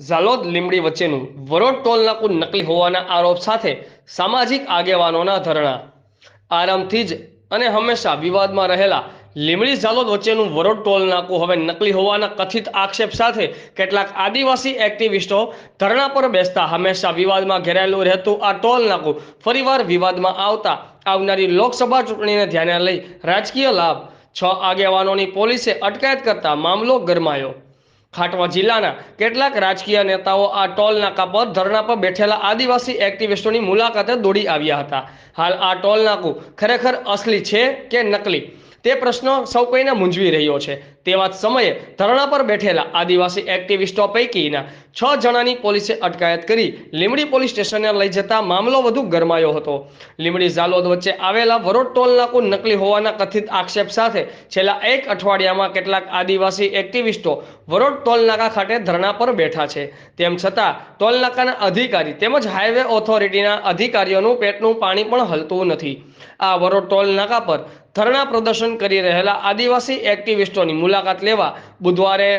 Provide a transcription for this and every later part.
ઝાલોદ લીમડી વચ્ચેનું વરોડ ટોલ નાકું નકલી હોવાના આરોપ સાથે સામાજિક આગેવાનોના ધરણા. આરામથી જ અને હંમેશા વિવાદમાં રહેલા લીમડી ઝાલોદ વચ્ચેનું વરોડ ટોલ નાકું હવે નકલી હોવાના કથિત આક્ષેપ સાથે કેટલાક આદિવાસી એક્ટિવિસ્ટો ધરણા પર બેસતા હંમેશા વિવાદમાં ઘેરાયેલું રહેતું આ ટોલ નાકું ફરીવાર વિવાદમાં આવતા આવનારી લોકસભા ચૂંટણીને ધ્યાને લઈ રાજકીય લાભ. છ આગેવાનોની પોલીસે અટકાયત કરતા મામલો ગરમાયો. ખાટવા જિલ્લાના કેટલાક રાજકીય નેતાઓ આ ટોલ નાકા પર ધરણા પર બેઠેલા આદિવાસી એક્ટિવિસ્ટોની મુલાકાતે દોડી આવ્યા હતા. હાલ આ ટોલ નાકું ખરેખર અસલી છે કે નકલી? તે પ્રશ્ન સૌ કોઈને મૂંઝવી રહ્યો છે. તેવા જ સમયે ધરણા પર બેઠેલા આદિવાસી એક્ટિવિસ્ટો પૈકીના છ જણાની પોલીસે અટકાયત કરી લીમડી પોલીસ સ્ટેશને લઈ જતા મામલો વધુ ગરમાયો હતો. લીમડી ઝાલોદ વચ્ચે આવેલા વરોડ ટોલ નાકુ નકલી હોવાના કથિત આક્ષેપ સાથે છેલ્લા એક અઠવાડિયામાં કેટલાક આદિવાસી એક્ટિવિસ્ટો વરોડ ટોલ નાકા ખાતે ધરણા પર બેઠા છે. તેમ છતાં, ટોલ નાકાના અધિકારી તેમજ હાઈવે ઓથોરિટીના અધિકારીઓનું પેટનું પાણી પણ હલતું નથી. આ વરોડ ટોલ નાકા પર ધરણા પ્રદર્શન કરી રહેલા આદિવાસી એક્ટિવિસ્ટોની મુલાકાત લેવા બુધવારે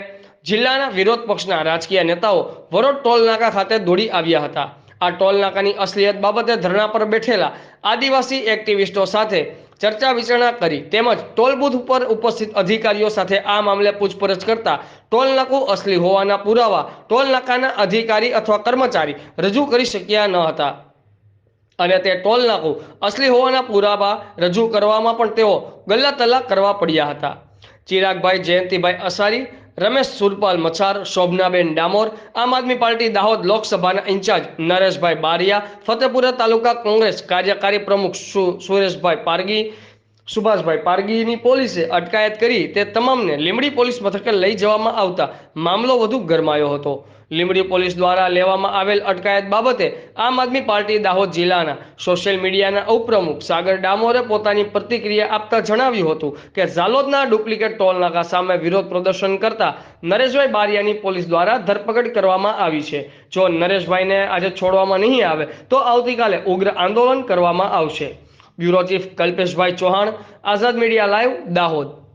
જિલ્લાના વિરોધ પક્ષના રાજકીય નેતાઓ વરોડ ટોલ નાકા ખાતે દોડી આવ્યા હતા. આ ટોલ નાકાની અસલિયત બાબતે ધરણા પર બેઠેલા આદિવાસી એક્ટિવિસ્ટો સાથે ચર્ચા વિચારણા કરી તેમજ ટોલ બુથ ઉપર ઉપસ્થિત અધિકારીઓ સાથે આ મામલે પૂછપરછ કરતા ટોલ નાકું અસલી હોવાના પુરાવા ટોલ નાકાના અધિકારી અથવા કર્મચારી રજૂ કરી શક્યા ન હતા. અને તે ટોલ નાકું અસલી હોવાના પુરાવા રજૂ કરવામાં પણ તેઓ ગલ્લા તલ્લા કરવા પડ્યા હતા. ચિરાગભાઈ, જયંતિભાઈ અસારી, રમેશ સુરપાલ મચાર શોભનાબેન ડામોર, આમ આદમી પાર્ટી દાહોદ લોકસભાના ઇન્ચાર્જ નરેશભાઈ બારિયા, ફતેપુરા તાલુકા કોંગ્રેસ કાર્યકારી પ્રમુખ સુરેશભાઈ પારગી, સુભાષભાઈ પારગીની પોલીસે અટકાયત કરી તે તમામને લીમડી પોલીસ મથકે લઈ જવામાં આવતા મામલો વધુ ગરમાયો હતો. લીમડી પોલીસ દ્વારા લેવામાં આવેલ અટકાયત બાબતે આમ આદમી પાર્ટી દાહોદ જિલ્લાના સોશિયલ મીડિયાના ઉપપ્રમુખ સાગર ડામોરે પોતાની પ્રતિક્રિયા આપતા જણાવ્યું હતું કે ઝાલોદના ડુપ્લિકેટ ટોલનાકા સામે વિરોધ પ્રદર્શન કરતા નરેશભાઈ બારિયાની પોલીસ દ્વારા ધરપકડ કરવામાં આવી છે. જો નરેશભાઈને આજે છોડવામાં નહીં આવે, તો આવતીકાલે ઉગ્ર આંદોલન કરવામાં આવશે. Bureau chief Kalpeshbhai Chauhan, Azad media live, Dahod.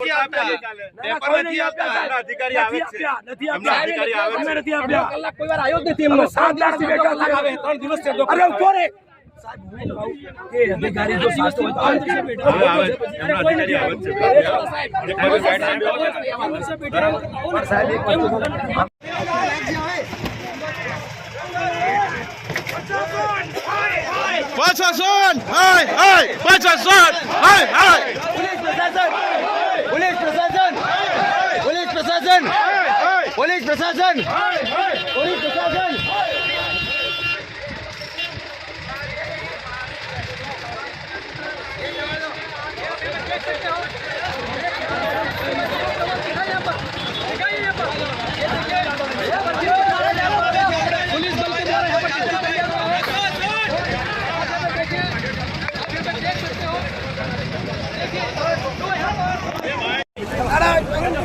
Paper નથી આપતા હાય અધિકારી આવે જ છે. નથી એમના પોલીસ પ્રશાસન પોલીસ પ્રશાસન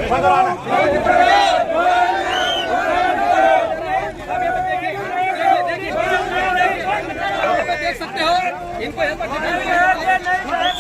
Vamos lá, né? 林贵元，林，